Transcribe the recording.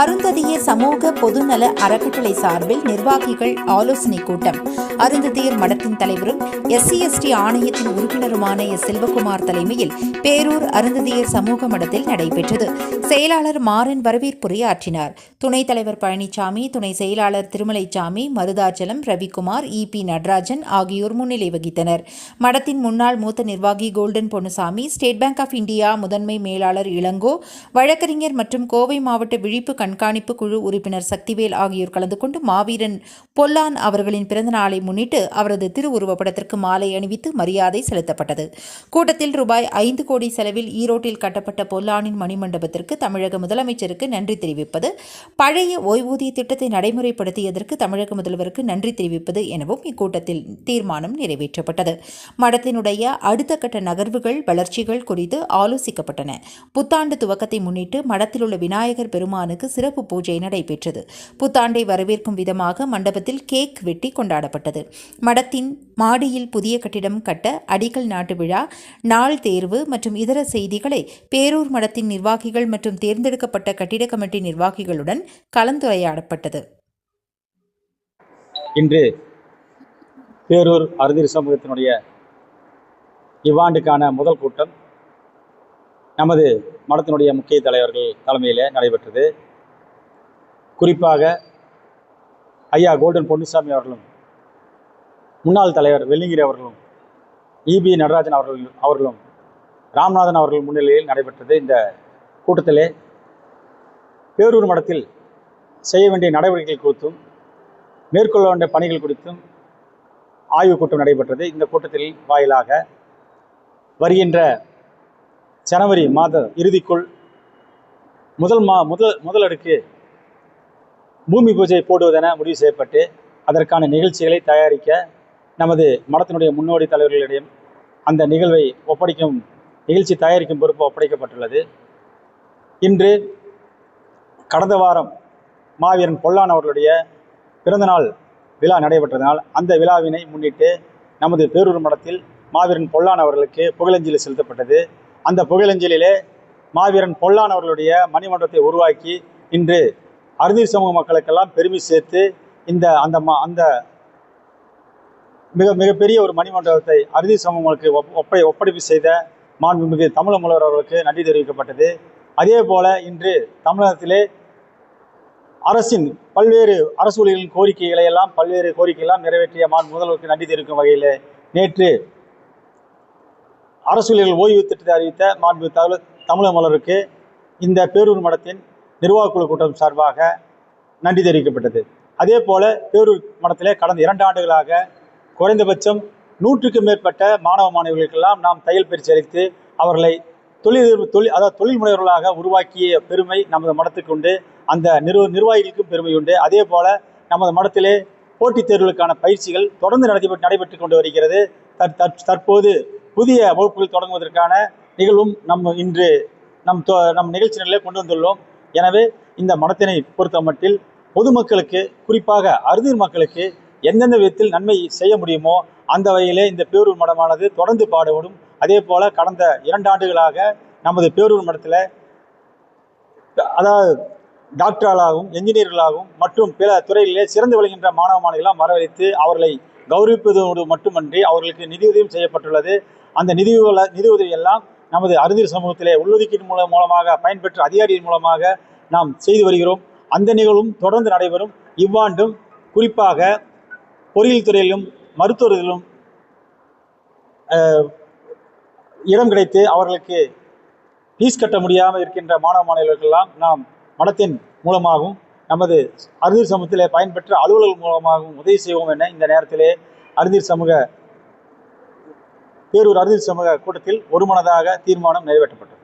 அருந்ததிய சமூக பொதுநல அறக்கட்டளை சார்பில் நிர்வாகிகள் ஆலோசனை கூட்டம். அருந்ததியர் மடத்தின் தலைவரும் எஸ்சி எஸ்டி ஆணையத்தின் உறுப்பினருமான எஸ் செல்வகுமார் தலைமையில் பேரூர் அருந்ததியர் சமூக மடத்தில் நடைபெற்றது. செயலாளர் மாறன் வரவேற்புரையாற்றினார். துணைத் தலைவர் பழனிசாமி துணை செயலாளர் திருமலைச்சாமி மருதாச்சலம் ரவிக்குமார் இ பி நடராஜன் ஆகியோர் முன்னிலை வகித்தனர். மடத்தின் முன்னாள் மூத்த நிர்வாகி golden Ponnusamy State Bank of India முதன்மை மேலாளர் இளங்கோ வழக்கறிஞர் மற்றும் கோவை மாவட்ட விழிப்பு கண்காணிப்பு குழு உறுப்பினர் சக்திவேல் ஆகியோர் கலந்து கொண்டு மாவீரன் பொல்லான் அவர்களின் பிறந்த நாளை முன்னிட்டு அவரது திருவுருவப்படத்திற்கு மாலை அணிவித்து மரியாதை செலுத்தப்பட்டது. கூட்டத்தில் ரூபாய் ஐந்து கோடி செலவில் ஈரோட்டில் கட்டப்பட்ட பொல்லானின் மணிமண்டபத்திற்கு தமிழக முதலமைச்சருக்கு நன்றி தெரிவிப்பது பழைய ஓய்வூதிய திட்டத்தை நடைமுறைப்படுத்தியதற்கு தமிழக முதல்வருக்கு நன்றி தெரிவிப்பது எனவும் இக்கூட்டத்தில் தீர்மானம் நிறைவேற்றப்பட்டது. மடத்தினுடைய அடுத்த கட்ட நகர்வுகள் வளர்ச்சிகள் குறித்து ஆலோசிக்கப்பட்டன. புத்தாண்டு துவக்கத்தை முன்னிட்டு மடத்தில் உள்ள விநாயகர் பெருமானுக்கு சிறப்பு பூஜை நடைபெற்றது. புத்தாண்டை வரவேற்கும் விதமாக மண்டபத்தில் கேக் வெட்டி கொண்டாடப்பட்டது. மடத்தின் மாடியில் புதிய கட்டிடம் கட்ட அடிக்கல் நாட்டு விழா நாள் தேர்வு மற்றும் இதர செய்திகளை பேரூர் மடத்தின் நிர்வாகிகள் மற்றும் தேர்ந்தெடுக்கப்பட்ட கட்டிட கமிட்டி நிர்வாகிகளுடன் கலந்துரையாடப்பட்டது. இன்று பேரூர் அறுதிர் சமூகத்தினுடைய இவ்வாண்டுக்கான முதல் கூட்டம் நமது மடத்தினுடைய முக்கிய தலைவர்கள் தலைமையில் நடைபெற்றது. குறிப்பாக ஐயா கோல்டன் பொன்னிசாமி அவர்களும் முன்னாள் தலைவர் வெள்ளிங்கிரி அவர்களும் இபி நடராஜன் அவர்கள் அவர்களும் ராமநாதன் அவர்கள் முன்னிலையில் நடைபெற்றது இந்த கூட்டத்திலே. பேரூர் மடத்தில் செய்ய வேண்டிய நடவடிக்கைகள் குறித்தும் மேற்கொள்ள வேண்டிய பணிகள் குறித்தும் ஆய்வுக் கூட்டம் நடைபெற்றது. இந்த கூட்டத்தில் வாயிலாக வருகின்ற ஜனவரி மாத இறுதிக்குள் முதல் மா முதல் முதல் அடுக்கு பூமி பூஜை போடுவதென முடிவு செய்யப்பட்டு அதற்கான நிகழ்ச்சிகளை தயாரிக்க நமது மடத்தினுடைய முன்னோடி தலைவர்களிடம் அந்த நிகழ்வை ஒப்படைக்கும் நிகழ்ச்சி தயாரிக்கும் பொறுப்பு ஒப்படைக்கப்பட்டுள்ளது. இன்று கடந்த வாரம் மாவீரன் பொல்லான் அவர்களுடைய பிறந்தநாள் விழா நடைபெற்றதனால் அந்த விழாவினை முன்னிட்டு நமது பேரூர் மடத்தில் மாவீரன் பொல்லான் அவர்களுக்கு புகழஞ்சலி செலுத்தப்பட்டது. அந்த புகழஞ்சலிலே மாவீரன் பொல்லான் அவர்களுடைய மணிமண்டபத்தை உருவாக்கி இன்று அறுதிர் சமூக மக்களுக்கெல்லாம் பெருமை சேர்த்து இந்த அந்த ம அந்த மிக மிகப்பெரிய ஒரு மணிமண்டபத்தை அறுதி சமூகங்களுக்கு ஒப்படை ஒப்படைப்பு செய்த மாண்புமிகு தமிழக முதல்வர் அவர்களுக்கு நன்றி தெரிவிக்கப்பட்டது. அதே போல இன்று தமிழகத்திலே அரசின் பல்வேறு அரசு ஊழியர்களின் கோரிக்கைகளை எல்லாம் பல்வேறு கோரிக்கையெல்லாம் நிறைவேற்றிய மாண்பு முதல்வருக்கு நன்றி தெரிவிக்கும் வகையில் நேற்று அரசு ஊழியர்கள் ஓய்வு திட்டத்தை அறிவித்த மாண்பு தமிழ தமிழக மலருக்கு இந்த பேரூர் மடத்தின் நிர்வாகக்குழு கூட்டம் சார்பாக நன்றி தெரிவிக்கப்பட்டது. அதே போல பேரூர் மடத்திலே கடந்த இரண்டு ஆண்டுகளாக குறைந்தபட்சம் நூற்றுக்கும் மேற்பட்ட மாணவ மாணவிகளுக்கெல்லாம் நாம் தையல் பயிற்சி அளித்து அவர்களை தொழில் தொழில் அதாவது தொழில் முனைவர்களாக உருவாக்கிய பெருமை நமது மடத்துக்கு உண்டு. அந்த நிர்வ நிர்வாகிகளுக்கும் பெருமை உண்டு. அதே போல நமது மடத்திலே போட்டித் தேர்வுகளுக்கான பயிற்சிகள் தொடர்ந்து நடைபெற்று நடைபெற்று கொண்டு வருகிறது. தற் தற்- தற்போது புதிய வகுப்புகள் தொடங்குவதற்கான நிகழ்வும் நம்ம இன்று நம் நம் நிகழ்ச்சி நிலையிலே கொண்டு வந்துள்ளோம். எனவே இந்த மடத்தினை பொறுத்த மட்டில் பொதுமக்களுக்கு குறிப்பாக அறுதிர் மக்களுக்கு எந்தெந்த விதத்தில் நன்மை செய்ய முடியுமோ அந்த வகையிலே இந்த பேரூர் மடமானது தொடர்ந்து பாடுபடும் அதே போல கடந்த இரண்டு ஆண்டுகளாக நமது பேரூர் மடத்தில் அதாவது டாக்டர்களாகவும் என்ஜினியர்களாகவும் மற்றும் பிற துறைகளிலே சிறந்து விளங்குகின்ற மாணவ மாணவிகளாம் வரவழைத்து அவர்களை கௌரவிப்பதோடு மட்டுமன்றி அவர்களுக்கு நிதியுதவியும் செய்யப்பட்டுள்ளது. அந்த நிதி நிதியுதவி எல்லாம் நமது அறுதிர் சமூகத்திலே உள்ளொதுக்கீடு மூலம் மூலமாக பயன்பெற்ற அதிகாரியின் மூலமாக நாம் செய்து வருகிறோம். அந்த நிகழ்வும் தொடர்ந்து நடைபெறும். இவ்வாண்டும் குறிப்பாக பொறியியல் துறையிலும் மருத்துவத்திலும் இடம் கிடைத்து அவர்களுக்கு ஃபீஸ் கட்ட முடியாமல் இருக்கின்ற மாணவ மாணவர்களுக்கெல்லாம் நாம் மடத்தின் மூலமாகவும் நமது அறுதிர் சமூகத்திலே பயன்பெற்ற அலுவலர்கள் மூலமாகவும் உதவி செய்வோம் என இந்த நேரத்திலே அறுதிர் சமூக பேரூர் அறுதி சமூக கூட்டத்தில் ஒருமனதாக தீர்மானம் நிறைவேற்றப்பட்டது.